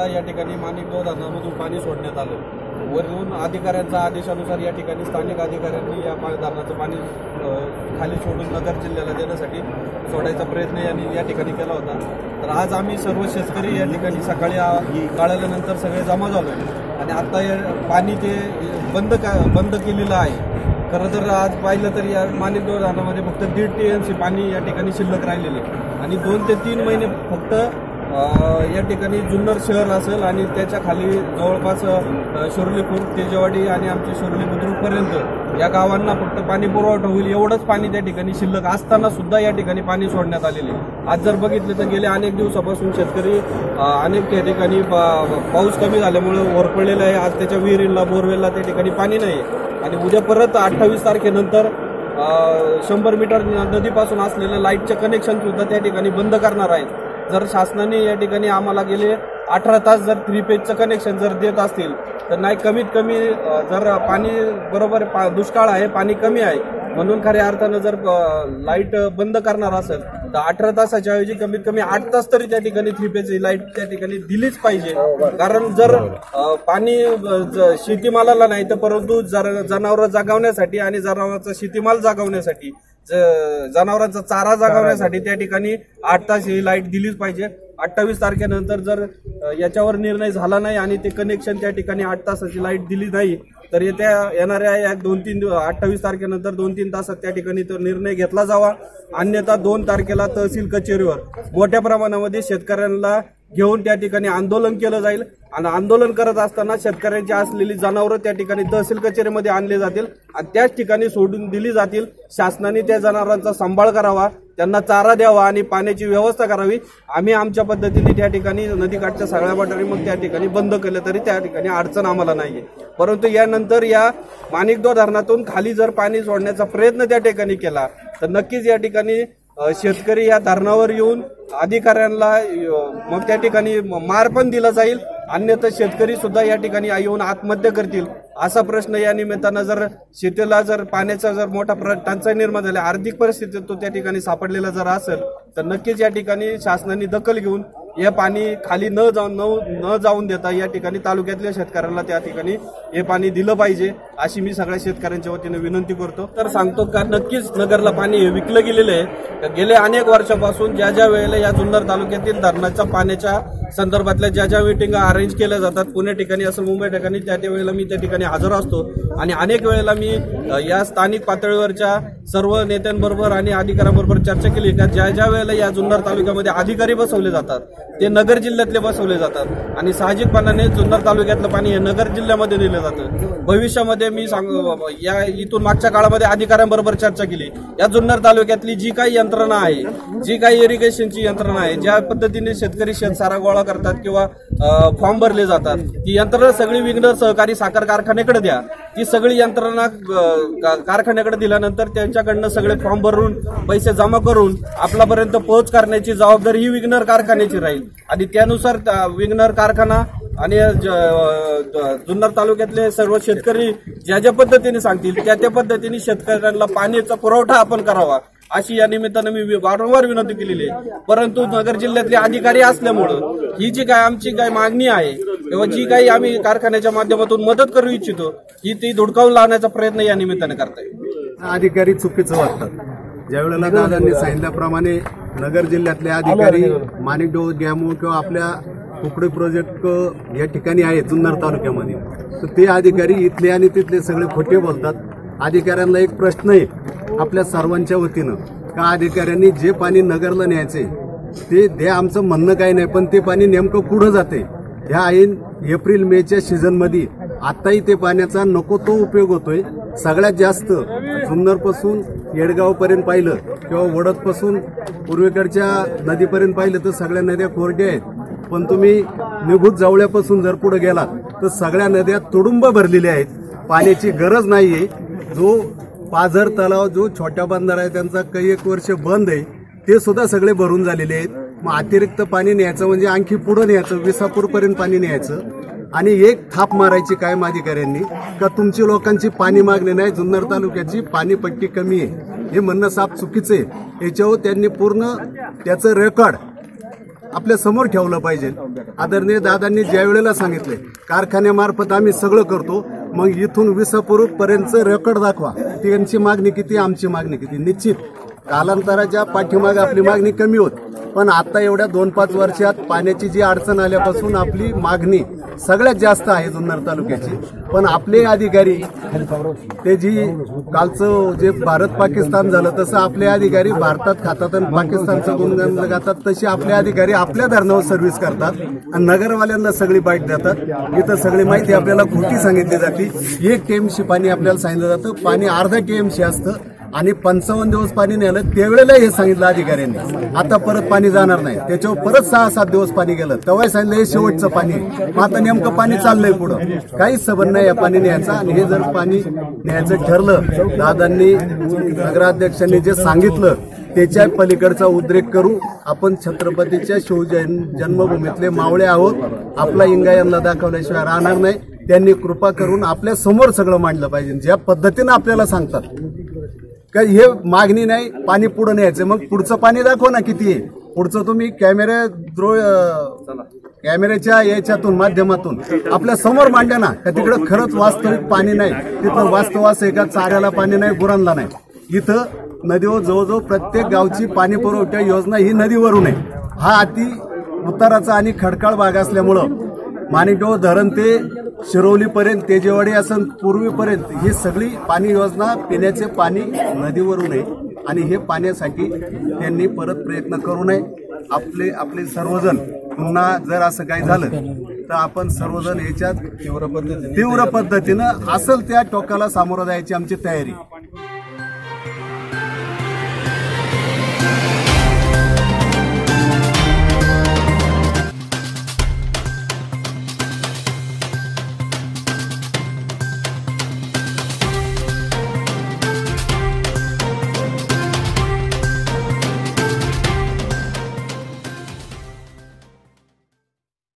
तारखेला या ठिकाणी माणिकगाव धरणामधून पाणी सोडण्यात आलं. वरून अधिकाऱ्यांच्या आदेशानुसार या ठिकाणी स्थानिक अधिकाऱ्यांनी या धरणाचं पाणी खाली सोडून नगर जिल्ह्याला देण्यासाठी सोडायचा प्रयत्न यांनी या ठिकाणी केला होता. तर आज आम्ही सर्व शेतकरी या ठिकाणी सकाळी आ- सगळे जमा झालो. आणि आता या पाणी ते बंद का बंद केलेलं आहे. खरं तर आज पाहिलं तर या माणिकगाव धरणामध्ये फक्त दीड टी एम सी पाणी या ठिकाणी शिल्लक राहिलेले आणि दोन ते तीन महिने फक्त या ठिकाणी जुन्नर शहर असेल आणि त्याच्याखाली जवळपास शिरोलीपूर तेजवाडी आणि आमचे शिरोली बुद्रुकपर्यंत या गावांना फक्त पाणी पुरवठा होईल एवढंच पाणी त्या ठिकाणी शिल्लक असताना सुद्धा या ठिकाणी पाणी सोडण्यात आलेले आज जर बघितलं तर गेल्या अनेक दिवसापासून शेतकरी अनेक त्या ठिकाणी पाऊस कमी झाल्यामुळे ओरपडलेला आहे. आज त्याच्या विहिरीला बोरवेलला त्या ठिकाणी पाणी नाही आणि उद्या परत अठ्ठावीस तारखेनंतर शंभर मीटर नदीपासून असलेलं लाईटचं कनेक्शन सुद्धा त्या ठिकाणी बंद करणार आहेत. जर शासनाने या ठिकाणी आम्हाला गेले अठरा तास जर थ्री पेजचं कनेक्शन जर देत असतील तर नाही कमीत कमी जर पाणी बरोबर पा- दुष्काळ आहे पाणी कमी आहे म्हणून खऱ्या अर्थानं जर लाइट बंद करणार असेल तर अठरा तासाच्या ऐवजी कमीत कमी आठ तास तरी त्या ठिकाणी थ्री पेज लाइट त्या ठिकाणी दिलीच पाहिजे. कारण जर पाणी शेतीमालाला नाही तर परंतु जर जनावरं जगावण्यासाठी आणि जनावरांचा शेतीमाल जगावण्यासाठी जनावरांचा चारा जगावण्यासाठी त्या ठिकाणी आठ तास ही लाइट दिलीच पाहिजे. अठ्ठावीस तारखेनंतर जर याच्यावर निर्णय झाला नाही आणि ते कनेक्शन त्या ठिकाणी आठ तासाची लाइट दिली नाही तर येत्या येणाऱ्या या दोन तीन अठ्ठावीस तारखेनंतर दोन तीन तासात त्या ठिकाणी तो निर्णय घेतला जावा. अन्यथा दोन तारखेला तहसील कचेरीवर मोठ्या प्रमाणामध्ये शेतकऱ्यांना घेऊन त्या ठिकाणी आंदोलन केलं जाईल. आणि आंदोलन करत असताना शेतकऱ्यांची असलेली जनावरं त्या ठिकाणी तहसील कचेरीमध्ये आणले जातील आणि त्याच ठिकाणी सोडून दिली जातील. शासनाने त्या जनावरांचा सांभाळ करावा त्यांना चारा द्यावा आणि पाण्याची व्यवस्था करावी. आम्ही आमच्या पद्धतीने त्या ठिकाणी नदीकाठच्या सगळ्या पटारी मग त्या ठिकाणी बंद केलं तरी त्या ठिकाणी अडचण आम्हाला नाहीये. परंतु यानंतर या माणिकदो धरणातून खाली जर पाणी सोडण्याचा प्रयत्न त्या ठिकाणी केला तर नक्कीच या ठिकाणी शेतकरी या धरणावर येऊन अधिकाऱ्यांना मग त्या ठिकाणी मार पण दिला जाईल. अन्यथा शेतकरी सुद्धा या ठिकाणी येऊन आत्महत्या करतील असा प्रश्न या निमित्तानं जर शेतीला जर पाण्याचा जर मोठा प्र टंचाई निर्माण झाला आर्थिक परिस्थितीत तो त्या ठिकाणी सापडलेला जर असेल तर नक्कीच या ठिकाणी शासनाने दखल घेऊन हे पाणी खाली न जाऊन न न जाऊन देता या ठिकाणी तालुक्यातल्या शेतकऱ्याला त्या ठिकाणी हे पाणी दिलं पाहिजे. अशी मी सगळ्या शेतकऱ्यांच्या वतीने विनंती करतो. तर सांगतो का नक्कीच नगरला पाणी विकलं गेलेलं आहे. गेल्या अनेक वर्षापासून ज्या ज्या वेळेला या जुन्नर तालुक्यातील धरणाच्या पाण्याच्या संदर्भातल्या ज्या ज्या मिटिंग अरेंज केल्या जातात पुणे ठिकाणी असं मुंबई ठिकाणी त्या त्या वेळेला मी त्या ठिकाणी हजर असतो. आणि अनेक वेळेला मी या स्थानिक पातळीवरच्या सर्व नेत्यांबरोबर आणि अधिकाऱ्यांबरोबर चर्चा केली. का ज्या ज्या वेळेला या जुन्नर तालुक्यामध्ये अधिकारी बसवले जातात ते नगर जिल्ह्यातले बसवले जातात. आणि साहजिकपणाने जुन्नर तालुक्यातलं पाणी हे नगर जिल्ह्यामध्ये दिलं जातं. भविष्यामध्ये मी सांग या इथून मागच्या काळामध्ये अधिकाऱ्यांबरोबर चर्चा केली. या जुन्नर तालुक्यातली जी काही यंत्रणा आहे जी काही इरिगेशनची यंत्रणा आहे ज्या पद्धतीने शेतकरी शेतसारा गोळा करतात किंवा फॉर्म भरले जातात ती यंत्रणा सगळी विघ्न सहकारी साखर कारखान्याकडे द्या. ती सगळी यंत्रणा कारखान्याकडे दिल्यानंतर त्यांच्याकडनं सगळे फॉर्म भरून पैसे जमा करून आपल्यापर्यंत पोहोच करण्याची जबाबदारी ही विघ्नर कारखान्याची राहील. आणि त्यानुसार विघ्नर कारखाना आणि ज- जुन्नर तालुक्यातले सर्व शेतकरी ज्या ज्या पद्धतीने सांगतील त्या त्या पद्धतीने शेतकऱ्यांना पाण्याचा पुरवठा आपण करावा अशी या निमित्तानं मी वारंवार विनंती केलेली आहे. परंतु नगर जिल्ह्यातले अधिकारी असल्यामुळं ही जी काय आमची काय मागणी आहे किंवा जी काही आम्ही कारखान्याच्या माध्यमातून मदत करू इच्छितो ही ती धुडकावून लावण्याचा प्रयत्न या निमित्ताने करताय. अधिकारी चुकीचं वागतात. ज्या वेळेला दादांनी सांगितल्याप्रमाणे नगर जिल्ह्यातले अधिकारी माणिकडो गॅमो किंवा आपल्या कुकडी प्रोजेक्ट या ठिकाणी आहेत जुन्नर तालुक्यामध्ये. तर ते अधिकारी इथले आणि तिथले सगळे खोटे बोलतात. अधिकाऱ्यांना एक प्रश्न आहे आपल्या सर्वांच्या वतीनं का अधिकाऱ्यांनी जे पाणी नगरला न्यायचे ते ते आमचं म्हणणं काही नाही पण ते पाणी नेमकं कुठं जाते ह्या ऐन एप्रिल मेच्या सीझनमध्ये आताही ते पाण्याचा नको तो उपयोग होतोय. सगळ्यात जास्त सुंदरपासून येडगावपर्यंत पाहिलं किंवा वडदपासून पूर्वेकडच्या नदीपर्यंत पाहिलं तर सगळ्या नद्या कोरड्या आहेत. पण तुम्ही निभूत जावळ्यापासून जर पुढे गेलात तर सगळ्या नद्या तुडुंब भरलेल्या आहेत. पाण्याची गरज नाहीये. जो पाझर तलाव जो छोट्या बंदर आहे त्यांचा काही एक वर्ष बंद आहे ते सुद्धा सगळे भरून झालेले आहेत. मग अतिरिक्त पाणी न्यायचं म्हणजे आणखी पुढं न्यायचं विसापूरपर्यंत पाणी न्यायचं. आणि एक थाप मारायची कायम अधिकाऱ्यांनी का तुमची लोकांची पाणी मागणी नाही जुन्नर तालुक्याची पाणीपट्टी कमी आहे. हे म्हणणं साफ चुकीचं आहे. याच्यावर त्यांनी पूर्ण त्याचं रेकॉर्ड आपल्यासमोर ठेवलं पाहिजे. आदरणीय दादांनी ज्या वेळेला सांगितले कारखान्यामार्फत आम्ही सगळं करतो मग इथून विसापूरपर्यंतचं रेकॉर्ड दाखवा. त्यांची मागणी किती आमची मागणी किती? निश्चित. कालांतराच्या पाठीमागे आपली मागणी कमी होत. पण आता एवढ्या दोन पाच वर्षात पाण्याची जी अडचण आल्यापासून आपली मागणी सगळ्यात जास्त आहे जुन्नर तालुक्याची. पण आपले अधिकारी ते जी कालचं जे भारत पाकिस्तान झालं तसं आपले अधिकारी भारतात खातात आणि पाकिस्तानचं गुणगान गातात तसे आपले अधिकारी आपल्या धरणावर सर्व्हिस करतात आणि नगरवाल्यांना सगळी बाईट देतात. इथं सगळी माहिती आपल्याला खोटी सांगितली जाते. एक टीएमसी पाणी आपल्याला सांगितलं जातं. पाणी अर्धा टीएमसी असतं. आणि पंचावन्न दिवस पाणी नेलं त्यावेळेला हे सांगितलं अधिकाऱ्यांनी. आता परत पाणी जाणार नाही. त्याच्यावर परत सहा सात दिवस पाणी गेलं. तेव्हा सांगितलं हे शेवटचं पाणी मग आता नेमकं पाणी चाललंय पुढं. काहीच सबंध नाही या पाणी न्यायचा. आणि हे जर पाणी न्यायचं ठरलं दादांनी नगराध्यक्षांनी जे सांगितलं त्याच्या पलीकडचा उद्रेक करू. आपण छत्रपतीच्या शिवजन जन्मभूमीतले मावळे आहोत. आपला इंगा यांना दाखवल्याशिवाय राहणार नाही. त्यांनी कृपा करून आपल्यासमोर सगळं मांडलं पाहिजे. ज्या पद्धतीनं आपल्याला सांगतात. का हे मागणी नाही पाणी पुढं न्यायचं. मग पुढचं पाणी दाखव ना किती आहे. पुढचं तुम्ही कॅमेऱ्या द्रो कॅमेऱ्याच्या याच्यातून माध्यमातून आपल्यासमोर मांडल्या ना. का तिकडं खरंच वास्तविक पाणी नाही. तिथं वास्तवास एका चाऱ्याला पाणी नाही गुरांना नाही. इथं नदीवर जवळजवळ प्रत्येक गावची पाणी पुरवठा योजना ही नदीवरून आहे. हा अति उताराचा आणि खडकाळ भाग असल्यामुळं माणिकडो धरण ते शिरवलीपर्यंत तेजेवाडी असं पूर्वीपर्यंत ही सगळी पाणी योजना पिण्याचे पाणी नदीवरून आहे. आणि हे पाण्यासाठी त्यांनी परत प्रयत्न करू नये. आपले आपले सर्वजण पुन्हा जर असं काही झालं तर आपण सर्वजण याच्यात तीव्र पद्धतीनं असल त्या टोकाला सामोरं जायची आमची तयारी.